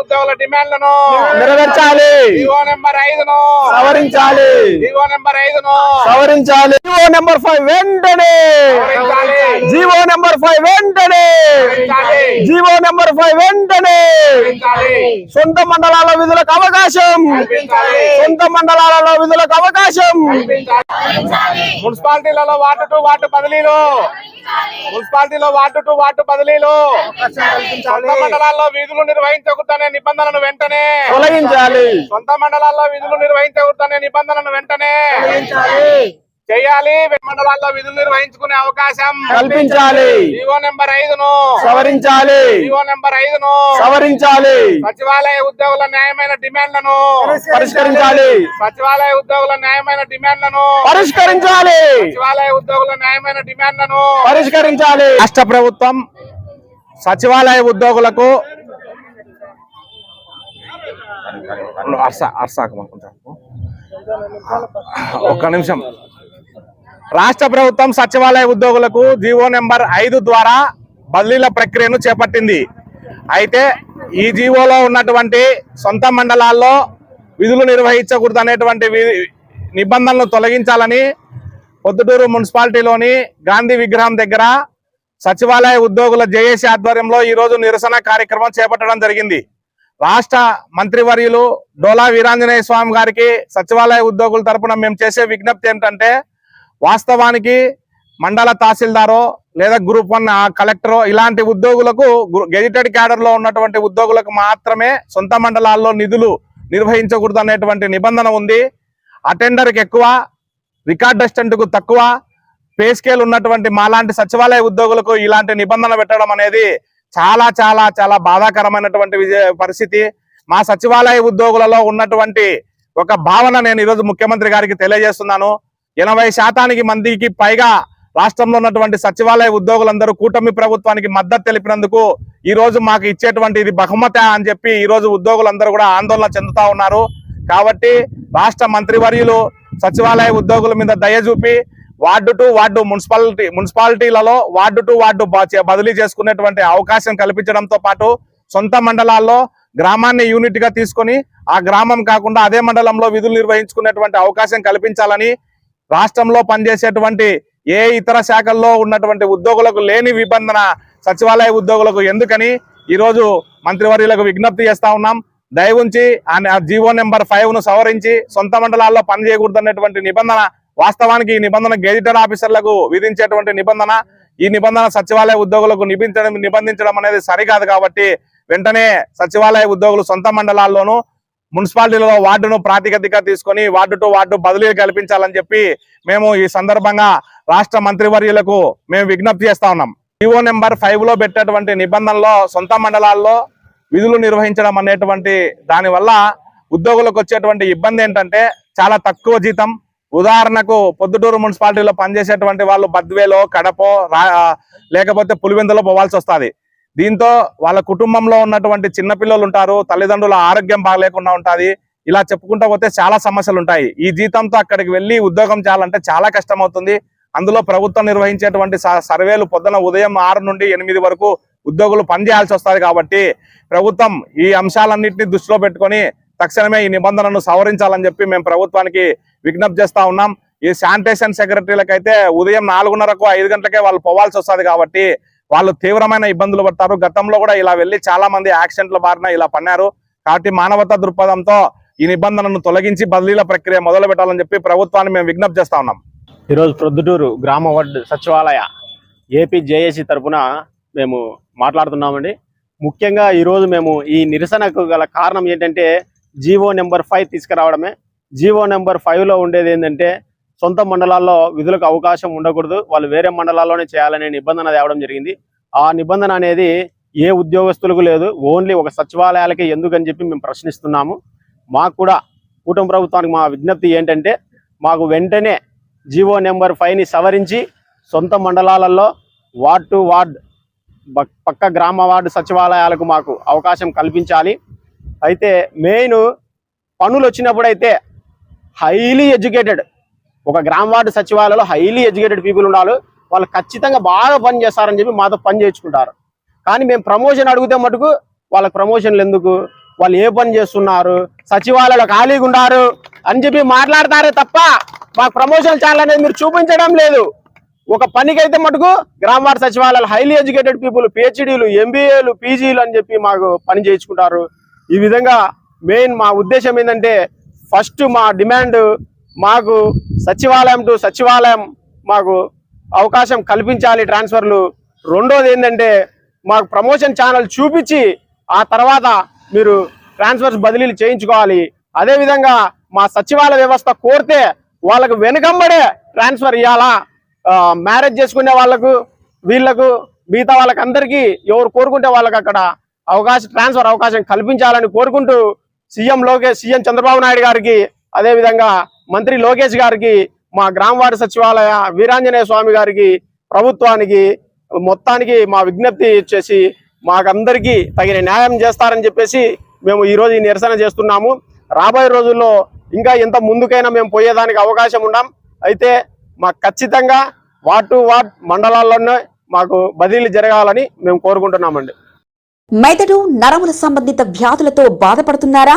ఉద్యోగుల డిమాండ్లను నెరవేర్చాలి. జీవో నెంబర్ ఐదును. సవరించాలి. జీవో నెంబర్ ఐదును. సవరించాలి. జీవో నెంబర్ ఫైవ్ వెంటనే. జీవో నెంబర్ ఫైవ్ వెంటనే. జీవో నెంబర్ ఫైవ్ వెంటనే. సొంత మండలాల విధులకు అవకాశం. సొంత మండలాలలో విధులకు అవకాశం. మున్సిపాలిటీలలో వార్డు టు వార్డు బదిలీలు. మున్సిపాలిటీలో వార్డు టు వార్డు బదిలీలు. సొంత మండలాల్లో విధులు నిర్వహించకూడదనే నిబంధనను వెంటనే. తొలగించాలి. సొంత మండలాల్లో విధులు నిర్వహించకూడదనే నిబంధనను వెంటనే. చేయాలి. మండలాల్లో విధులు నిర్వహించుకునే అవకాశం. కల్పించాలి. జీవో నెంబర్ ఐదును. సవరించాలి. జీవో నెంబర్ ఐదును. సవరించాలి. సచివాలయ ఉద్యోగుల న్యాయమైన డిమాండ్లను. పరిష్కరించాలి. సచివాలయ ఉద్యోగుల న్యాయమైన డిమాండ్లను. పరిష్కరించాలి. సచివాలయ ఉద్యోగుల న్యాయమైన డిమాండ్లను. పరిష్కరించాలి. రాష్ట్ర ప్రభుత్వం సచివాలయ ఉద్యోగులకు ఒక్క నిమిషం. రాష్ట్ర ప్రభుత్వం సచివాలయ ఉద్యోగులకు జీవో నెంబర్ ఐదు ద్వారా బదిలీల ప్రక్రియను చేపట్టింది. అయితే ఈ జీవోలో ఉన్నటువంటి సొంత మండలాల్లో విధులు నిర్వహించకూడదు అనేటువంటి వి- తొలగించాలని పొద్దుటూరు మున్సిపాలిటీలోని గాంధీ విగ్రహం దగ్గర సచివాలయ ఉద్యోగుల జేఏసీ ఆధ్వర్యంలో ఈరోజు నిరసన కార్యక్రమం చేపట్టడం జరిగింది. రాష్ట్ర మంత్రివర్యులు డోలా వీరాంజనేయ స్వామి గారికి సచివాలయ ఉద్యోగుల తరపున మేము చేసే విజ్ఞప్తి ఏంటంటే వాస్తవానికి మండల తహసీల్దారో లేదా గ్రూప్ వన్ కలెక్టరో ఇలాంటి ఉద్యోగులకు గెజిటెడ్ క్యాడర్లో ఉన్నటువంటి ఉద్యోగులకు మాత్రమే సొంత మండలాల్లో నిధులు నిర్వహించకూడదు అనేటువంటి నిబంధన ఉంది. అటెండర్కి ఎక్కువ రికార్డ్ అసిస్టెంట్కు తక్కువ పే స్కేల్ ఉన్నటువంటి మాలాంటి సచివాలయ ఉద్యోగులకు ఇలాంటి నిబంధన పెట్టడం అనేది చాలా చాలా చాలా బాధాకరమైనటువంటి పరిస్థితి. మా సచివాలయ ఉద్యోగులలో ఉన్నటువంటి ఒక భావన నేను ఈరోజు ముఖ్యమంత్రి గారికి తెలియజేస్తున్నాను. ఎనభై శాతానికి మందికి పైగా రాష్ట్రంలో ఉన్నటువంటి సచివాలయ ఉద్యోగులందరూ కూటమి ప్రభుత్వానికి మద్దతు తెలిపినందుకు ఈ రోజు మాకు ఇచ్చేటువంటి ఇది బహుమత అని చెప్పి ఈ రోజు ఉద్యోగులందరూ కూడా ఆందోళన చెందుతా ఉన్నారు. కాబట్టి రాష్ట్ర మంత్రివర్యులు సచివాలయ ఉద్యోగుల మీద దయ చూపి వార్డు టు వార్డు మున్సిపాలిటీ మున్సిపాలిటీలలో వార్డు టు వార్డు బదిలీ చేసుకునేటువంటి అవకాశం కల్పించడంతో పాటు సొంత మండలాల్లో గ్రామాన్ని యూనిట్గా తీసుకొని ఆ గ్రామం కాకుండా అదే మండలంలో విధులు నిర్వహించుకునేటువంటి అవకాశం కల్పించాలని రాష్ట్రంలో పనిచేసేటువంటి ఏ ఇతర శాఖల్లో ఉన్నటువంటి ఉద్యోగులకు లేని నిబంధన సచివాలయ ఉద్యోగులకు ఎందుకని? ఈరోజు మంత్రివర్యులకు విజ్ఞప్తి చేస్తా ఉన్నాం. దయవుంచి ఆ జీవో నెంబర్ ఫైవ్ను సవరించి సొంత మండలాల్లో పనిచేయకూడదు అనేటువంటి నిబంధన వాస్తవానికి ఈ నిబంధన గెజిటెడ్ ఆఫీసర్లకు విధించేటువంటి నిబంధన ఈ నిబంధన సచివాలయ ఉద్యోగులకు నిబంధించడం నిబంధించడం అనేది సరికాదు కాబట్టి వెంటనే సచివాలయ ఉద్యోగులు సొంత మండలాల్లోనూ మున్సిపాలిటీలలో వార్డును ప్రాతిపదిక తీసుకొని వార్డు టు వార్డు బదిలీలు కల్పించాలని చెప్పి మేము ఈ సందర్భంగా రాష్ట్ర మంత్రివర్యులకు మేము విజ్ఞప్తి చేస్తా ఉన్నాం. జీవో నెంబర్ ఫైవ్లో పెట్టేటువంటి నిబంధనలో సొంత మండలాల్లో విధులు నిర్వహించడం అనేటువంటి దానివల్ల ఉద్యోగులకు వచ్చేటువంటి ఇబ్బంది ఏంటంటే చాలా తక్కువ జీతం. ఉదాహరణకు పొద్దుటూరు మున్సిపాలిటీలో పనిచేసేటువంటి వాళ్ళు బద్వేలో కడపో లేకపోతే పులివెందులో పోవాల్సి వస్తుంది. దీంతో వాళ్ళ కుటుంబంలో ఉన్నటువంటి చిన్నపిల్లలు ఉంటారు తల్లిదండ్రుల ఆరోగ్యం బాగలేకుండా ఉంటది. ఇలా చెప్పుకుంటా పోతే చాలా సమస్యలు ఉంటాయి. ఈ జీతంతో అక్కడికి వెళ్ళి ఉద్యోగం చేయాలంటే చాలా కష్టం అవుతుంది అందులో ప్రభుత్వం నిర్వహించేటువంటి స- సర్వేలు పొద్దున ఉదయం ఆరు నుండి ఎనిమిది వరకు ఉద్యోగులు పనిచేయాల్సి వస్తుంది కాబట్టి ప్రభుత్వం ఈ అంశాలన్నింటినీ దృష్టిలో పెట్టుకొని తక్షణమే ఈ నిబంధనను సవరించాలని చెప్పి మేము ప్రభుత్వానికి విజ్ఞప్తి చేస్తా ఉన్నాం. ఈ శానిటేషన్ సెక్రటరీలకైతే అయితే ఉదయం నాలుగున్నరకు ఐదు గంటలకే వాళ్ళు పోవాల్సి వస్తుంది కాబట్టి వాళ్ళు తీవ్రమైన ఇబ్బందులు పడతారు. గతంలో కూడా ఇలా వెళ్ళి చాలా మంది యాక్సిడెంట్ల బారిన ఇలా పన్నారు కాబట్టి మానవతా దృక్పథంతో ఈ నిబంధనను తొలగించి బదిలీల ప్రక్రియ మొదలు పెట్టాలని చెప్పి ప్రభుత్వాన్ని మేము విజ్ఞప్తి చేస్తా ఉన్నాం. ఈరోజు ప్రొద్దుటూరు గ్రామ వార్డు సచివాలయ ఏపీ జేఏసీ తరపున మేము మాట్లాడుతున్నామండి. ముఖ్యంగా ఈరోజు మేము ఈ నిరసనకు గల కారణం ఏంటంటే జీవో నెంబర్ ఫైవ్ తీసుకురావడమే. జీవో నెంబర్ ఫైవ్లో ఉండేది ఏంటంటే సొంత మండలాల్లో విధులకు అవకాశం ఉండకూడదు. వాళ్ళు వేరే మండలాల్లోనే చేయాలనే నిబంధన తేవడం జరిగింది. ఆ నిబంధన అనేది ఏ ఉద్యోగస్తులకు లేదు. ఓన్లీ ఒక సచివాలయాలకే ఎందుకని చెప్పి మేము ప్రశ్నిస్తున్నాము. మాకు కూడా కూటమి ప్రభుత్వానికి మా విజ్ఞప్తి ఏంటంటే మాకు వెంటనే జీవో నెంబర్ ఫైవ్ని సవరించి సొంత మండలాలలో వార్డ్ టు వార్డ్ పక్క గ్రామ వార్డు సచివాలయాలకు మాకు అవకాశం కల్పించాలి. అయితే మెయిన్ పనులు వచ్చినప్పుడైతే హైలీ ఎడ్యుకేటెడ్ ఒక గ్రామ వార్డు సచివాలయంలో హైలీ ఎడ్యుకేటెడ్ పీపుల్ ఉండాలి. వాళ్ళు ఖచ్చితంగా బాగా పని చేస్తారని చెప్పి మాతో పని చేయించుకుంటారు. కానీ మేము ప్రమోషన్ అడిగితే మటుకు వాళ్ళకి ప్రమోషన్లు ఎందుకు? వాళ్ళు ఏ పని చేస్తున్నారు? సచివాలయంలో ఖాళీగా ఉన్నారు అని చెప్పి మాట్లాడతారే తప్ప మాకు ప్రమోషన్ చాలనేది మీరు చూపించడం లేదు. ఒక పనికైతే మటుకు గ్రామవార్డు సచివాలయాలు హైలీ ఎడ్యుకేటెడ్ పీపుల్ పిహెచ్డీలు ఎంబీఏలు పీజీలు అని చెప్పి మాకు పని చేయించుకుంటారు. ఈ విధంగా మెయిన్ మా ఉద్దేశం ఏంటంటే ఫస్ట్ మా డిమాండ్ మాకు సచివాలయం టు సచివాలయం మాకు అవకాశం కల్పించాలి ట్రాన్స్ఫర్లు. రెండోది ఏంటంటే మాకు ప్రమోషన్ ఛానల్ చూపించి ఆ తర్వాత మీరు ట్రాన్స్ఫర్స్ బదిలీలు చేయించుకోవాలి. అదేవిధంగా మా సచివాలయ వ్యవస్థ కోరితే వాళ్ళకు వెనుకంబడే ట్రాన్స్ఫర్ ఇవ్వాలా మ్యారేజ్ చేసుకునే వాళ్ళకు వీళ్ళకు మిగతా వాళ్ళకందరికీ ఎవరు కోరుకుంటే వాళ్ళకి అక్కడ అవకాశం ట్రాన్స్ఫర్ అవకాశం కల్పించాలని కోరుకుంటూ సీఎం లోకేష్ సీఎం చంద్రబాబు నాయుడు గారికి అదేవిధంగా మంత్రి లోకేష్ గారికి మా గ్రామ సచివాలయ వీరాంజనేయ స్వామి గారికి ప్రభుత్వానికి మొత్తానికి మా విజ్ఞప్తి ఇచ్చేసి మాకందరికీ తగిన న్యాయం చేస్తారని చెప్పేసి మేము ఈరోజు ఈ నిరసన చేస్తున్నాము. రాబోయే రోజుల్లో ఇంకా ఎంత ముందుకైనా మేము పోయేదానికి అవకాశం ఉన్నాం అయితే మాకు ఖచ్చితంగా వార్డ్ టు వార్డ్ మండలాల్లోనే మాకు బదిలీ జరగాలని మేము కోరుకుంటున్నామండి. మెదడు నరముల సంబంధిత వ్యాధులతో బాధపడుతున్నారా?